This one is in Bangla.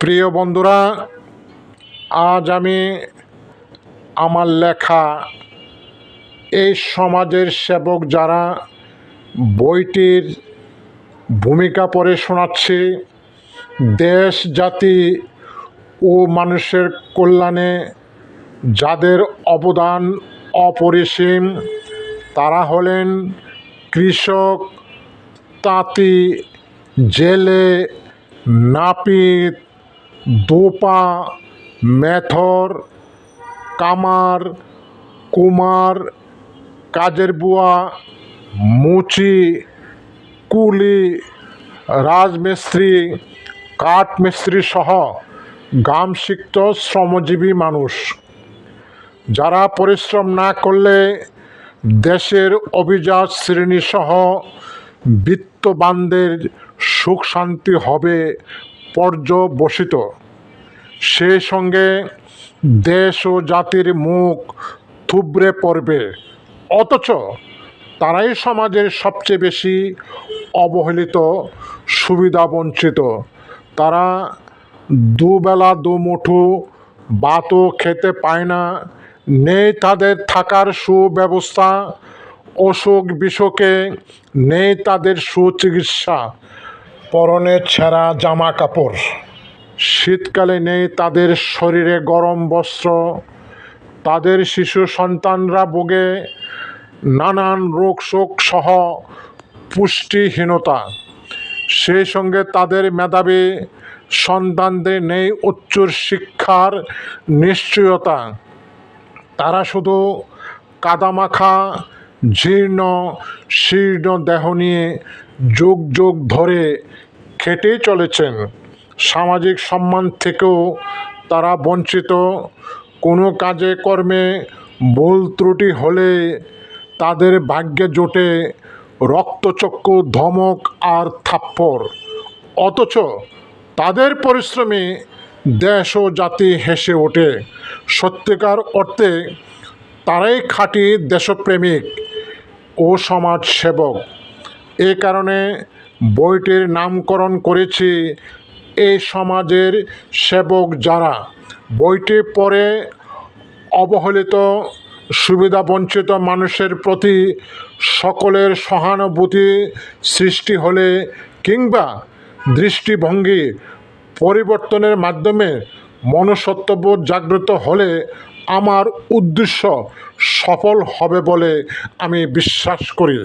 প্রিয় বন্ধুরা, আজ আমি আমার লেখা এই সমাজের সেবক যারা বইটির ভূমিকা পড়ে শোনাচ্ছি, দেশ, জাতি ও মানুষের কল্যাণে যাদের অবদান অপরিসীম, তারা হলেন কৃষক, তাঁতি, জেলে, নাপিত দোপা মেথর কামার, কুমার, কাজের বুয়া, মুচি, কুলি, রাজমিস্ত্রি, কাঠমিস্ত্রি সহ গামসিক্ত শ্রমজীবী মানুষ। যারা পরিশ্রম না করলে দেশের অভিজাত শ্রেণীসহ বিত্তবানদের সুখ শান্তি হবে পর্যবসিত। সেই সঙ্গে দেশ ও জাতির মুখ থুবড়ে পড়বে। অথচ তারাই সমাজের সবচেয়ে বেশি অবহেলিত, সুবিধাবঞ্চিত। তারা দুবেলা, দুমুঠো ভাতও খেতে পায় না। নেই তাদের থাকার সুব্যবস্থা অসুখ বিসুখে নেই তাদের সুচিকিৎসা। পরনে ছেঁড়া জামা কাপড়। শীতকালে নেই তাদের শরীরে গরম বস্ত্র। তাদের শিশু সন্তানরা ভোগে। নানান রোগ শোক সহ পুষ্টিহীনতা। সেই সঙ্গে তাদের মেধাবী সন্তানদের নেই উচ্চ শিক্ষার নিশ্চয়তা। তারা শুধু কাদামাখা জীর্ণ, শীর্ণ দেহ নিয়ে যুগ যুগ ধরে খেটেই চলেছেন। সামাজিক সম্মান থেকেও তারা বঞ্চিত। কোনো কাজে, কর্মে ভুল ত্রুটি হলে তাদের ভাগ্যে জোটে রক্তচক্ষু, ধমক আর থাপ্পড়। অথচ তাদের পরিশ্রমে দেশ ও জাতি হেসে ওঠে। সত্যিকার অর্থে তারাই খাঁটি দেশপ্রেমিক। ও সমাজ সেবক এ কারণে বইটির নামকরণ করেছি এই সমাজের সেবক যারা। বইটি পড়ে অবহেলিত সুবিধাবঞ্চিত মানুষের প্রতি সকলের সহানুভূতি সৃষ্টি হলে কিংবা দৃষ্টিভঙ্গি পরিবর্তনের মাধ্যমে মনসত্ত্ববোধ জাগ্রত হলে আমার উদ্দেশ্য সফল হবে বলে আমি বিশ্বাস করি।